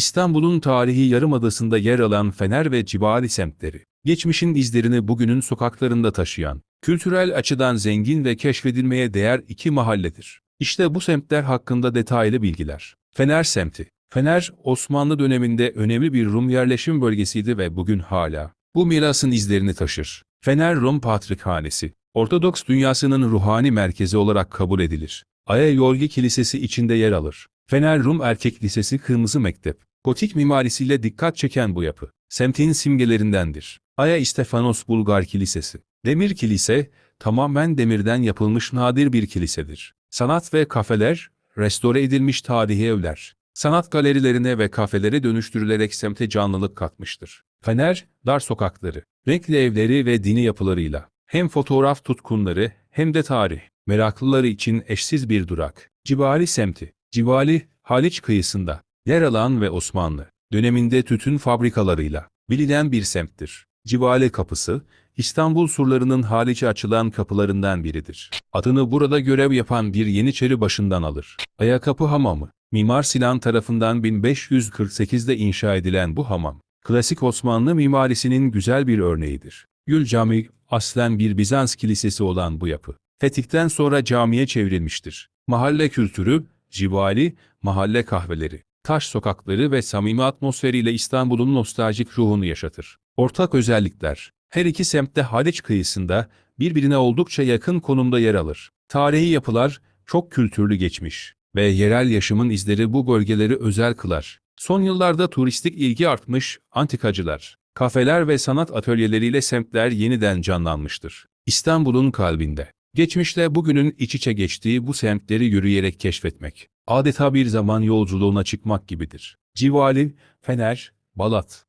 İstanbul'un tarihi yarımadasında yer alan Fener ve Cibali semtleri, geçmişin izlerini bugünün sokaklarında taşıyan, kültürel açıdan zengin ve keşfedilmeye değer iki mahalledir. İşte bu semtler hakkında detaylı bilgiler. Fener semti. Fener, Osmanlı döneminde önemli bir Rum yerleşim bölgesiydi ve bugün hala bu mirasın izlerini taşır. Fener Rum Patrikhanesi, Ortodoks dünyasının ruhani merkezi olarak kabul edilir. Aya Yorgi Kilisesi içinde yer alır. Fener Rum Erkek Lisesi Kırmızı Mektep, gotik mimarisiyle dikkat çeken bu yapı, semtin simgelerindendir. Aya İstefanos Bulgar Kilisesi, demir kilise, tamamen demirden yapılmış nadir bir kilisedir. Sanat ve kafeler, restore edilmiş tarihi evler, sanat galerilerine ve kafelere dönüştürülerek semte canlılık katmıştır. Fener, dar sokakları, renkli evleri ve dini yapılarıyla hem fotoğraf tutkunları hem de tarih meraklıları için eşsiz bir durak. Cibali semti, Cibali, Haliç kıyısında yer alan ve Osmanlı döneminde tütün fabrikalarıyla bilinen bir semttir. Cibali Kapısı, İstanbul surlarının Haliç'e açılan kapılarından biridir. Adını burada görev yapan bir Yeniçeri başından alır. Ayakapı Hamamı, Mimar Sinan tarafından 1548'de inşa edilen bu hamam, klasik Osmanlı mimarisinin güzel bir örneğidir. Gül Camii, aslen bir Bizans kilisesi olan bu yapı, fetihten sonra camiye çevrilmiştir. Mahalle kültürü, civali, mahalle kahveleri, taş sokakları ve samimi atmosferiyle İstanbul'un nostaljik ruhunu yaşatır. Ortak özellikler, her iki semtte Haliç kıyısında birbirine oldukça yakın konumda yer alır. Tarihi yapılar, çok kültürlü geçmiş ve yerel yaşamın izleri bu bölgeleri özel kılar. Son yıllarda turistik ilgi artmış, antikacılar, kafeler ve sanat atölyeleriyle semtler yeniden canlanmıştır. İstanbul'un kalbinde. Geçmişle bugünün iç içe geçtiği bu semtleri yürüyerek keşfetmek, adeta bir zaman yolculuğuna çıkmak gibidir. Civali, Fener, Balat,